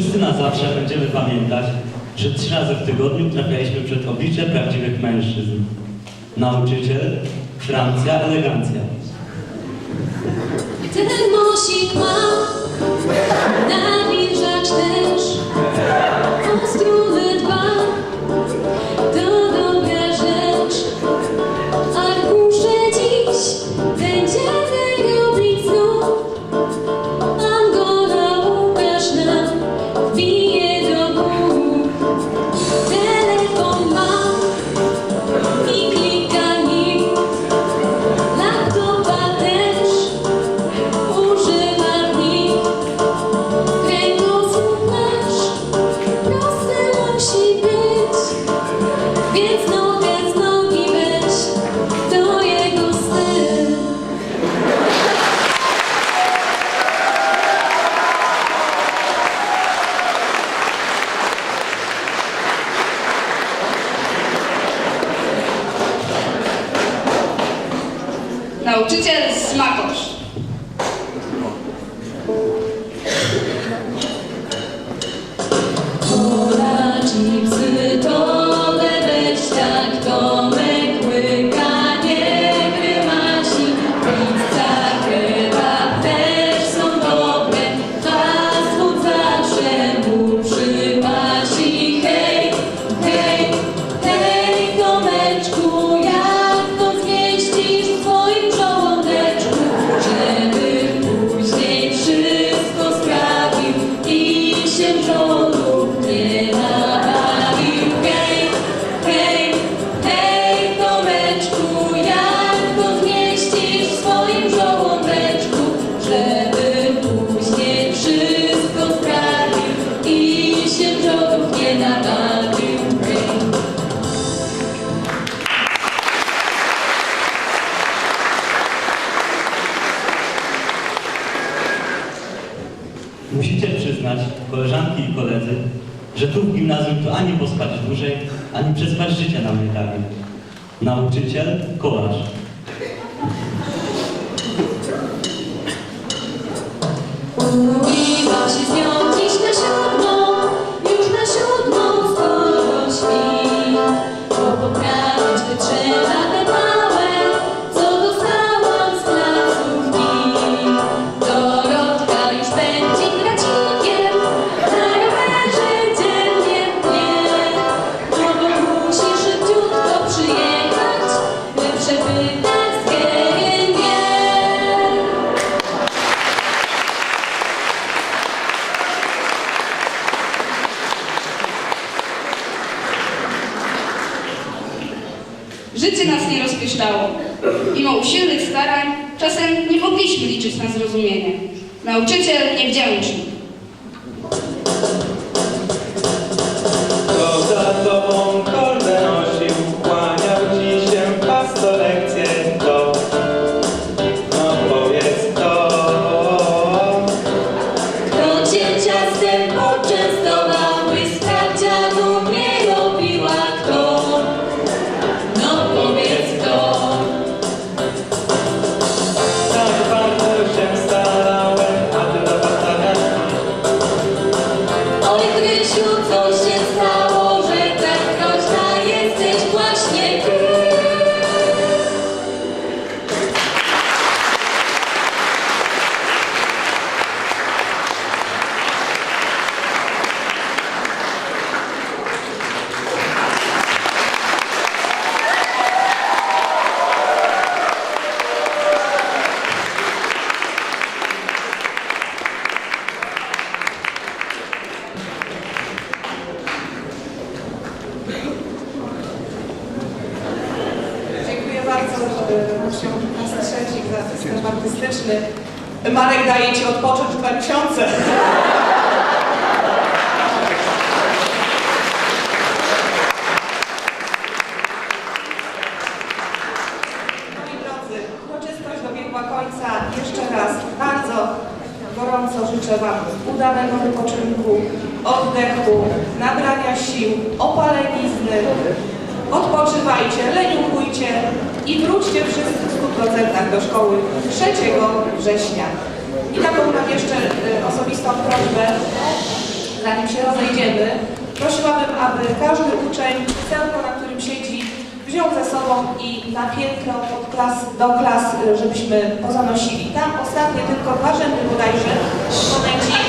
wszyscy na zawsze będziemy pamiętać, że trzy razy w tygodniu trafialiśmy przed oblicze prawdziwych mężczyzn. Nauczyciel, Francja, elegancja. Ten musik ma na Nauczyciel Smakosz. Musicie przyznać, koleżanki i koledzy, że tu w gimnazjum to ani pospać dłużej, ani przespać życie nam nie dali. Nauczyciel, kolarz. Się z nią. Życie nas nie rozpieszczało. Mimo usilnych starań czasem nie mogliśmy liczyć na zrozumienie. Nauczyciel niewdzięczny. To za tobą Marcin Pikas Trzecik za system artystyczny. Marek daje Ci odpocząć w książce. życzę Wam udanego wypoczynku, oddechu, nabrania sił, opalenizny, odpoczywajcie, leniuchujcie i wróćcie wszyscy w 100% do szkoły 3 września. I taką mam jeszcze e, osobistą prośbę, zanim się rozejdziemy. Prosiłabym, aby każdy uczeń pudełko, na którym siedzi, wziął ze sobą i na piętro od klas do klas, e, żebyśmy pozanosili. Tam ostatnie tylko dwa rzędy bodajże, momencik,